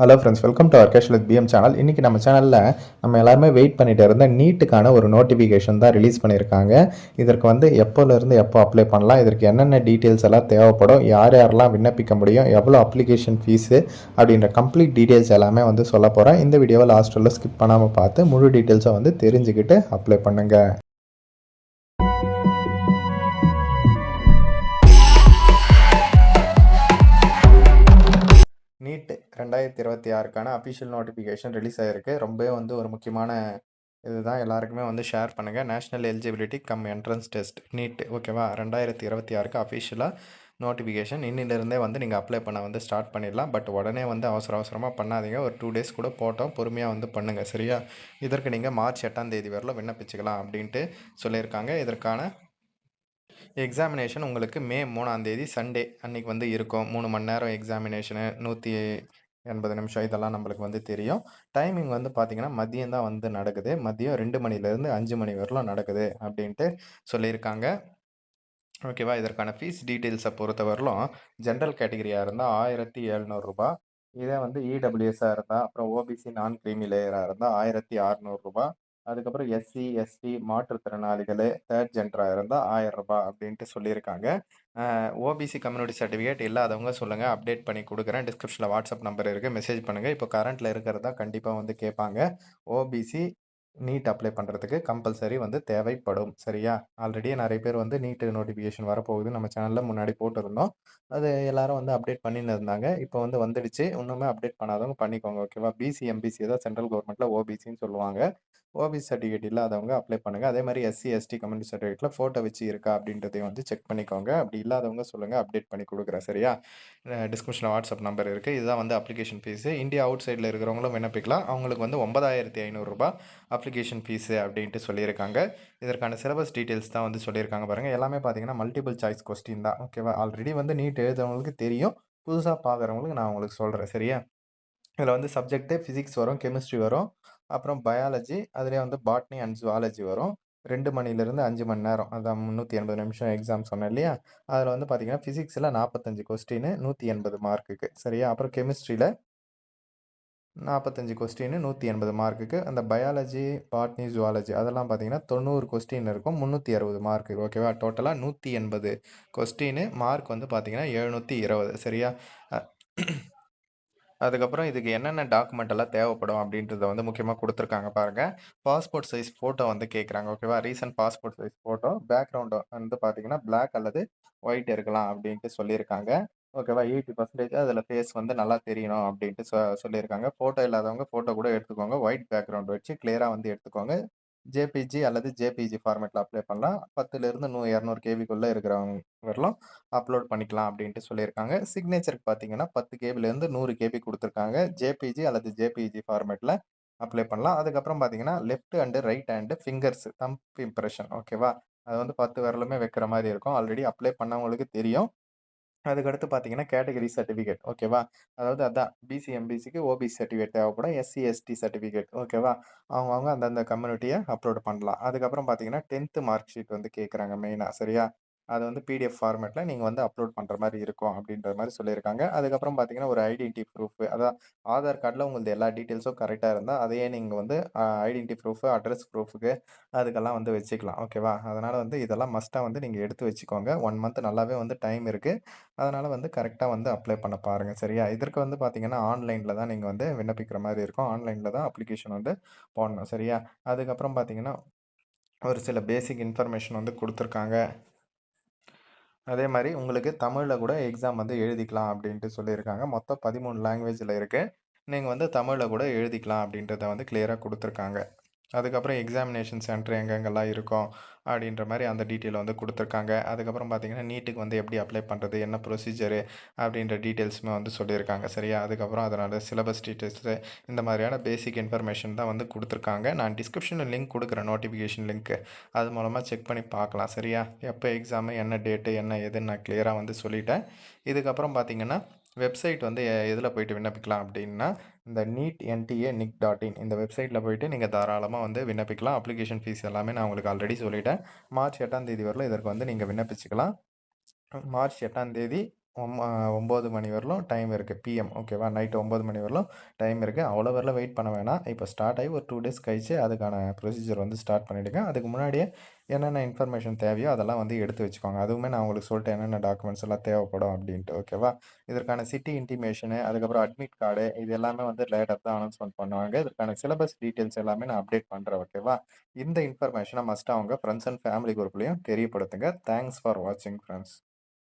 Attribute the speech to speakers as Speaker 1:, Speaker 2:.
Speaker 1: Hello friends welcome to our cash with PM channel இன்றைக்கி நம்ம சேனலில் நம்ம எல்லாருமே வெயிட் பண்ணிட்டு இருந்த நீட்டுக்கான ஒரு நோட்டிஃபிகேஷன் தான் ரிலீஸ் பண்ணியிருக்காங்க. இதற்கு வந்து எப்போலேருந்து எப்போ அப்ளை பண்ணலாம் இதற்கு என்னென்ன டீட்டெயில்ஸ் எல்லாம் தேவைப்படும் யார் யாரெல்லாம் விண்ணப்பிக்க முடியும் எவ்வளோ அப்ளிகேஷன் ஃபீஸு அப்படின்ற கம்ப்ளீட் டீட்டெயில்ஸ் எல்லாமே வந்து சொல்ல போகிறேன் இந்த வீடியோவை லாஸ்ட்டில் ஸ்கிப் பண்ணாமல் பார்த்து முழு டீட்டெயில்ஸை வந்து தெரிஞ்சுக்கிட்டு அப்ளை பண்ணுங்கள் நீட் ரெண்டாயிரத்தி இருபத்தி ஆறுக்கான அஃபிஷியல் நோட்டிஃபிகேஷன் ரிலீஸ் ஆகிருக்கு ரொம்பவே வந்து ஒரு முக்கியமான இதுதான். எல்லாருக்குமே வந்து ஷேர் பண்ணுங்கள் national eligibility cum entrance test NEET ஓகேவா ரெண்டாயிரத்தி இருபத்தி ஆறுக்கு அஃபிஷியலாக நோட்டிஃபிகேஷன் இன்னிலிருந்தே வந்து நீங்கள் அப்ளை பண்ண வந்து ஸ்டார்ட் பண்ணிடலாம். பட் உடனே வந்து அவசர அவசரமாக பண்ணாதீங்க. ஒரு டூ டேஸ் கூட போட்டோம். பொறுமையாக வந்து பண்ணுங்கள் சரியா? இதற்கு நீங்கள் மார்ச் எட்டாம் தேதி வரலும் விண்ணப்பிச்சுக்கலாம் அப்படின்ட்டு சொல்லியிருக்காங்க. இதற்கான எக்ஸாமினேஷன் உங்களுக்கு மே மூணாம் தேதி சண்டே அன்னைக்கு வந்து இருக்கும். மூணு மணி நேரம் எக்ஸாமினேஷனு நூற்றி எண்பது நிமிஷம் இதெல்லாம் நம்மளுக்கு வந்து தெரியும். டைமிங் வந்து பார்த்திங்கன்னா மதியம் தான் வந்து நடக்குது. மதியம் ரெண்டு மணிலேருந்து அஞ்சு மணி வரலாம் நடக்குது அப்படின்ட்டு சொல்லியிருக்காங்க. ஓகேவா இதற்கான ஃபீஸ் டீட்டெயில்ஸை பொறுத்தவரையிலும் ஜென்ரல் கேட்டகரியாக இருந்தால் ஆயிரத்தி எழுநூறுபா இதே வந்து இடபிள்யூஎஸ்ஸாக இருந்தால் அப்புறம் ஓபிசி நான் கிரீமி லேயராக இருந்தால் ஆயிரத்தி அறநூறுபா அதுக்கப்புறம் எஸ்சி எஸ்டி மாற்றுத்திறனாளிகள் தேர்ட் ஜென்டராக இருந்தால் ஆயிரம் ரூபாய் அப்படின்ட்டு சொல்லியிருக்காங்க. ஓபிசி கம்யூனிட்டி சர்டிஃபிகேட் இல்லாதவங்க சொல்லுங்கள் அப்டேட் பண்ணி கொடுக்குறேன். டிஸ்கிரிப்ஷனில் வாட்ஸ்அப் நம்பர் இருக்குது மெசேஜ் பண்ணுங்கள் இப்போ கரண்ட்டில் இருக்கிறதா கண்டிப்பாக வந்து கேட்பாங்க. ஓபிசி நீட் அப்ளை பண்ணுறதுக்கு கம்பல்சரி வந்து தேவைப்படும் சரியா? ஆல்ரெடி நிறைய பேர் வந்து நீட்டு நோட்டிஃபிகேஷன் வரப்போகுது நம்ம சேனலில் முன்னாடி போட்டிருந்தோம். அது எல்லாரும் வந்து அப்டேட் பண்ணின்னு இருந்தாங்க. இப்போ வந்து வந்துடுச்சு. இன்னுமே அப்டேட் பண்ணாதவங்க பண்ணிக்கோங்க ஓகேவா பிசி எம்பிசி தான் சென்ட்ரல் கவர்மெண்ட்டில் ஓபிசின்னு சொல்லுவாங்க. ஓபிசி சர்டிஃபிகேட் இல்லாதவங்க அப்ளை பண்ணுங்கள் அதே மாதிரி எஸ்சி எஸ்டி கம்யூனிட்டி சர்டிஃபிகேட்டில் ஃபோட்டோ வச்சு இருக்கா அப்படின்றதையும் வந்து செக் பண்ணிக்கோங்க. அப்படி இல்லாதவங்க சொல்லுங்கள் அப்டேட் பண்ணி கொடுக்குறேன். சரியா? டிஸ்கிரிப்ஷனில் வாட்ஸ்அப் நம்பர் இருக்குது இதுதான் வந்து அப்ளிகேஷன் ஃபீஸு இந்தியா அவுட் சைடில் இருக்கிறவங்களும் விண்ணப்பிக்கலாம். அவங்களுக்கு வந்து ஒன்பதாயிரத்தி ஐநூறுரூபா அப்ளிகேஷன் ஃபீஸு அப்படின்ட்டு சொல்லியிருக்காங்க. இதற்கான சிலபஸ் டீட்டெயில்ஸ் தான் வந்து சொல்லியிருக்காங்க பாருங்கள் எல்லாமே பார்த்தீங்கன்னா மல்டிபிள் சாய்ஸ் கொஸ்டின் தான். ஓகேவா ஆல்ரெடி வந்து நீட் எழுதுறவங்களுக்கு தெரியும். புதுசாக பார்க்குறவங்களுக்கு நான் உங்களுக்கு சொல்கிறேன் சரியா? இதில் வந்து சப்ஜெக்ட்டு ஃபிசிக்ஸ் வரும் கெமிஸ்ட்ரி வரும். அப்புறம் பயாலஜி அதுலேயே வந்து பாட்னி அண்ட் ஜுவாலஜி வரும். ரெண்டு மணிலேருந்து அஞ்சு மணி நேரம். அதான் முந்நூற்றி எண்பது நிமிஷம் எக்ஸாம் சொன்னேன் இல்லையா? அதில் வந்து பார்த்தீங்கன்னா ஃபிசிக்ஸில் நாற்பத்தஞ்சு கொஸ்டின் நூற்றி எண்பது மார்க்குக்கு சரியா? அப்புறம் கெமிஸ்ட்ரியில் நாற்பத்தஞ்சு கொஸ்டின் நூற்றி எண்பது மார்க்குக்கு அந்த பயாலஜி பாட்னி ஜுவாலஜி அதெல்லாம் பார்த்தீங்கன்னா தொண்ணூறு கொஸ்டின் இருக்கும். முந்நூற்றி அறுபது மார்க்கு ஓகேவா டோட்டலாக நூற்றி எண்பது கொஸ்டின் மார்க் வந்து பார்த்தீங்கன்னா எழுநூற்றி இருபது. சரியா? அதுக்கப்புறம் இதுக்கு என்னென்ன டாக்குமெண்ட் எல்லாம் தேவைப்படும் அப்படின்றத வந்து முக்கியமாக கொடுத்துருக்காங்க பாருங்கள் பாஸ்போர்ட் சைஸ் ஃபோட்டோ வந்து கேட்குறாங்க ஓகேவா recent passport size photo background வந்து பார்த்தீங்கன்னா பிளாக் அல்லது ஒயிட் இருக்கலாம் அப்படின்ட்டு சொல்லியிருக்காங்க. ஓகேவா எயிட்டி பர்சன்டேஜ் அதில் ஃபேஸ் வந்து நல்லா தெரியணும் அப்படின்ட்டு சொ சொல்லியிருக்காங்க. ஃபோட்டோ இல்லாதவங்க ஃபோட்டோ கூட எடுத்துக்கோங்க. ஒயிட் பேக்ரவுண்ட் வச்சு கிளியராக வந்து எடுத்துக்கோங்க. ஜேபிஜி அல்லது ஜேபிஜி ஃபார்மேட்டில் அப்ளை பண்ணலாம். பத்துலேருந்து நூ இரநூறு கேபிக்குள்ளே இருக்கிறவங்க வரலாம் அப்லோட் பண்ணிக்கலாம் அப்படின்ட்டு சொல்லியிருக்காங்க. சிக்னேச்சருக்கு பார்த்தீங்கன்னா பத்து கேபிலேருந்து நூறு கேபி கொடுத்துருக்காங்க. ஜேபிஜி அல்லது ஜேபிஜி ஃபார்மேட்டில் அப்ளை பண்ணலாம். அதுக்கப்புறம் பார்த்தீங்கன்னா left and right hand fingers thumb impression ஓகேவா? அது வந்து பத்து விரலுமே வைக்கிற மாதிரி இருக்கும். ஆல்ரெடி அப்ளை பண்ணவங்களுக்கு தெரியும். அதுக்கடுத்து பார்த்தீங்கன்னா கேட்டகரி சர்டிஃபிகேட் ஓகேவா அதாவது அதான் பிசி எம்பிசிக்கு ஓபிசி சர்டிஃபிகேட் தேவைப்படும். எஸ்சி எஸ்டி சர்டிஃபிகேட் ஓகேவா அவங்கவுங்க அந்தந்த கம்யூனிட்டியை அப்லோட் பண்ணலாம். அதுக்கப்புறம் பார்த்தீங்கன்னா டென்த்து மார்க் ஷீட் வந்து கேட்குறாங்க மெயினாக சரியா? அது வந்து பிடிஎஃப் ஃபார்மேட்டில் நீங்கள் வந்து அப்லோட் பண்ணுற மாதிரி இருக்கும் அப்படின்ற மாதிரி சொல்லியிருக்காங்க. அதுக்கப்புறம் பார்த்தீங்கன்னா ஒரு ஐடென்டி ப்ரூஃப் அதான் ஆதார் கார்டில் உங்களது எல்லா டீட்டெயில்ஸும் கரெக்டாக இருந்தால் அதையே நீங்கள் வந்து ஐடென்டி ப்ரூஃபு அட்ரஸ் ப்ரூஃபுக்கு அதுக்கெல்லாம் வந்து வச்சுக்கலாம். ஓகேவா அதனால் வந்து இதெல்லாம் மஸ்ட்டாக வந்து நீங்கள் எடுத்து வச்சுக்கோங்க. ஒன் மந்த் நல்லாவே வந்து டைம் இருக்குது அதனால் வந்து கரெக்டாக வந்து அப்ளை பண்ண பாருங்கள் சரியா? இதற்கு வந்து பார்த்தீங்கன்னா ஆன்லைனில் தான் நீங்கள் வந்து விண்ணப்பிக்கிற மாதிரி இருக்கும். ஆன்லைனில் தான் அப்ளிகேஷன் வந்து போடணும். சரியா? அதுக்கப்புறம் பார்த்தீங்கன்னா ஒரு சில பேசிக் இன்ஃபர்மேஷன் வந்து கொடுத்துருக்காங்க. அதே மாதிரி உங்களுக்கு தமிழில் கூட எக்ஸாம் வந்து எழுதிக்கலாம் அப்படின்ட்டு சொல்லியிருக்காங்க. மொத்தம் பதிமூணு லாங்குவேஜில் இருக்குது நீங்கள் வந்து தமிழில் கூட எழுதிக்கலாம் அப்படின்றத வந்து கிளியராக கொடுத்துருக்காங்க. அதுக்கப்புறம் எக்ஸாமினேஷன் சென்டர் எங்கெங்கெல்லாம் இருக்கும் அப்படின்ற மாதிரி அந்த டீட்டெயில் வந்து கொடுத்துருக்காங்க. அதுக்கப்புறம் பார்த்தீங்கன்னா நீட்டுக்கு வந்து எப்படி அப்ளை பண்ணுறது என்ன ப்ரொசீஜரு அப்படின்ற டீட்டெயில்ஸுமே வந்து சொல்லியிருக்காங்க சரியா? அதுக்கப்புறம் அதனால் சிலபஸ் டீட்டெயில்ஸு இந்த மாதிரியான பேசிக் இன்ஃபர்மேஷன் தான் வந்து கொடுத்துருக்காங்க. நான் டிஸ்கிரிப்ஷனில் லிங்க் கொடுக்குறேன் நோட்டிஃபிகேஷன் லிங்க்கு அது மூலமாக செக் பண்ணி பார்க்கலாம் சரியா? எப்போ எக்ஸாமு என்ன டேட்டு என்ன எதுன்னு நான் கிளியராக வந்து சொல்லிட்டேன். இதுக்கப்புறம் பார்த்தீங்கன்னா வெப்சைட் வந்து எதில் போயிட்டு விண்ணப்பிக்கலாம் அப்படின்னா இந்த NEET NTA nic dot in இந்த வெப்சைட்டில் போயிட்டு நீங்கள் தாராளமாக வந்து விண்ணப்பிக்கலாம். அப்ளிகேஷன் ஃபீஸ் எல்லாமே நான் உங்களுக்கு ஆல்ரெடி சொல்லிட்டேன். மார்ச் எட்டாம் தேதி வரல இதற்கு வந்து நீங்கள் விண்ணப்பிச்சுக்கலாம். மார்ச் எட்டாம் தேதி ஒம் 9 மணி வரலும் டைம் இருக்குது பிஎம் ஓகேவா? நைட்டு ஒம்பது மணி வரலும் டைம் இருக்குது அவ்வளோ வரல வெயிட் பண்ண வேணாம். இப்போ ஸ்டார்ட் ஆகி ஒரு டூ டேஸ் கழிச்சு அதுக்கான ப்ரொசீஜர் வந்து ஸ்டார்ட் பண்ணிவிடுங்க அதுக்கு முன்னாடியே என்னென்ன இன்ஃபர்மேஷன் தேவையோ அதெல்லாம் வந்து எடுத்து வச்சுக்கோங்க. அதுவுமே நான் உங்களுக்கு சொல்லிட்டு என்னென்ன டாக்குமெண்ட்ஸ் எல்லாம் தேவைப்படும் அப்படின்ட்டு ஓகேவா? இதற்கான சிட்டி இன்டிமேஷனு, அதுக்கப்புறம் அட்மிட் கார்டு இது எல்லாமே வந்து லேட்டர் தான் அனௌன்ஸ்மெண்ட் பண்ணுவாங்க. இதற்கான சிலபஸ் டீட்டெயில்ஸ் எல்லாமே நான் அப்டேட் பண்ணுறேன் ஓகேவா? இந்த இன்ஃபர்மேஷனை மஸ்ட் அவங்க ஃப்ரெண்ட்ஸ் அண்ட் ஃபேமிலி குரூப்லையும் தெரியப்படுத்துங்க. தேங்க்ஸ் ஃபார் வாட்சிங் ஃப்ரெண்ட்ஸ்